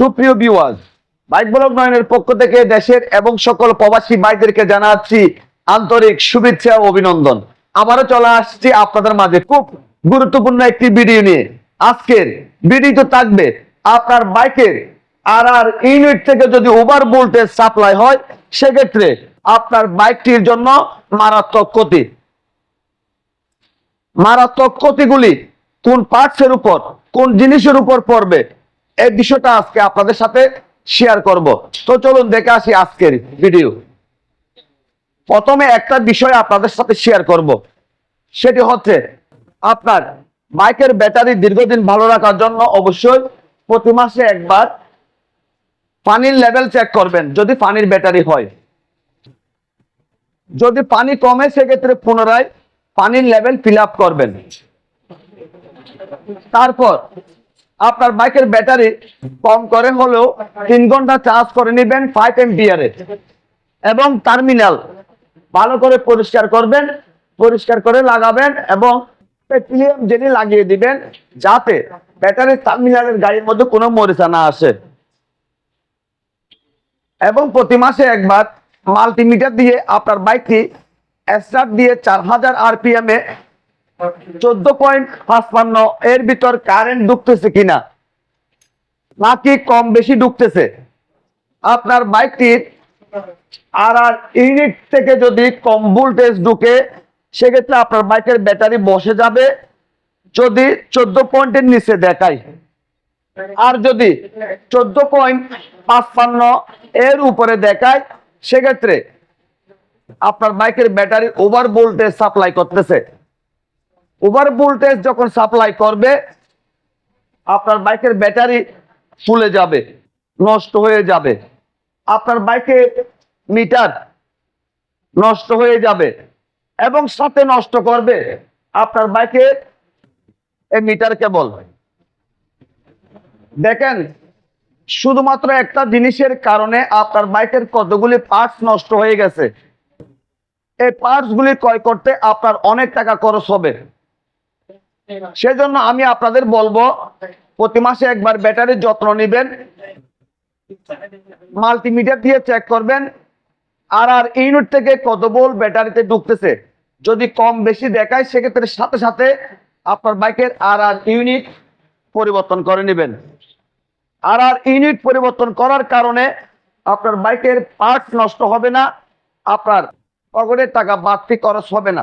সুপ্রিয় viewers bike blog নয়নের পক্ষ থেকে দেশের এবং সকল প্রবাসী ভাইদেরকে জানাচ্ছি আন্তরিক শুভেচ্ছা ও অভিনন্দন। আবারও চলে আসছি আপনাদের মাঝে খুব গুরুত্বপূর্ণ একটি ভিডিও নিয়ে। আজকের ভিডিও থাকবে আপনার বাইকের আর আর ইউনিট থেকে যদি ওভার ভোল্টেজ সাপ্লাই হয়, সেক্ষেত্রে আপনার বাইকটির জন্য মারাত্মক ক্ষতি। মারাত্মক ক্ষতিগুলি কোন পার্টসের উপর, কোন জিনিসের উপর পড়বে এই বিষয়টা আজকে আপনাদের সাথে শেয়ার করব। তো চলুন দেখে আসি আজকের ভিডিও প্রথমে একটা বিষয় আপনাদের সাথে শেয়ার করব। সেটি হচ্ছে, আপনার বাইকের ব্যাটারি দীর্ঘদিন ভালো রাখার জন্য অবশ্যই প্রতি মাসে একবার পানির লেভেল চেক করবেন, যদি পানির ব্যাটারি হয়। যদি পানি কমে, সেক্ষেত্রে পুনরায় পানির লেভেল ফিল করবেন। তারপর আপনার বাইকের ব্যাটারি কম করে হলেও তিন ঘণ্টা চার্জ করে নেবেন ফাইভ এমপিয়ারে এবং টার্মিনাল ভালো করে পরিষ্কার করবেন, পরিষ্কার করে লাগাবেন এবং পেট্রোলিয়াম জেলি লাগিয়ে দিবেন যাতে ব্যাটারি টার্মিনালের গাড়ির মধ্যে কোনো মরিচা না আসে। এবং প্রতি মাসে একবার মাল্টিমিটার দিয়ে আপনার বাইকটি স্টার্ট দিয়ে চার হাজার আরপিএম এ চোদ্দ পয়েন্ট পাঁচপান্ন, এর ভিতর কারেন্ট ঢুকতেছে কিনা? নাকি কম বেশি ঢুকতেছে? আপনার বাইকটির আর আর ইউনিট থেকে যদি কম ভোল্টেজ ঢুকে, সেক্ষেত্রে আপনার বাইকের ব্যাটারি বসে যাবে। যদি চোদ্দ পয়েন্টের নিচে দেখায় আর যদি চোদ্দ পয়েন্ট পাঁচপান্ন এর উপরে দেখায় সেক্ষেত্রে আপনার বাইকের ব্যাটারি ওভার ভোল্টেজ সাপ্লাই করতেছে। ওভার ভোল্টেজ যখন সাপ্লাই করবে, আপনার বাইকের ব্যাটারি ফুলে যাবে, নষ্ট হয়ে যাবে। আপনার বাইকের মিটার নষ্ট হয়ে যাবে এবং সাথে নষ্ট করবে আপনার বাইকের এই মিটার কেবল দেখেন, শুধুমাত্র একটা জিনিসের কারণে আপনার বাইকের কতগুলি পার্টস নষ্ট হয়ে গেছে। এই পার্টস গুলি ক্রয় করতে আপনার অনেক টাকা খরচ হবে। সেজন্য আমি আপনাদের বলব, প্রতি মাসে একবার ব্যাটারির যত্ন নেবেন। মাল্টিমিটার দিয়ে চেক করবেন, আর আর ইউনিট থেকে কত বল ব্যাটারিতে ঢুকতেছে। যদি কম বেশি দেখায়, সেক্ষেত্রে সাথে সাথে আপনার বাইকের আর আর ইউনিট পরিবর্তন করে নেবেন। আর আর ইউনিট পরিবর্তন করার কারণে আপনার বাইকের পার্ট নষ্ট হবে না, আপনার পকেটের টাকা বাড়তি খরচ হবে না।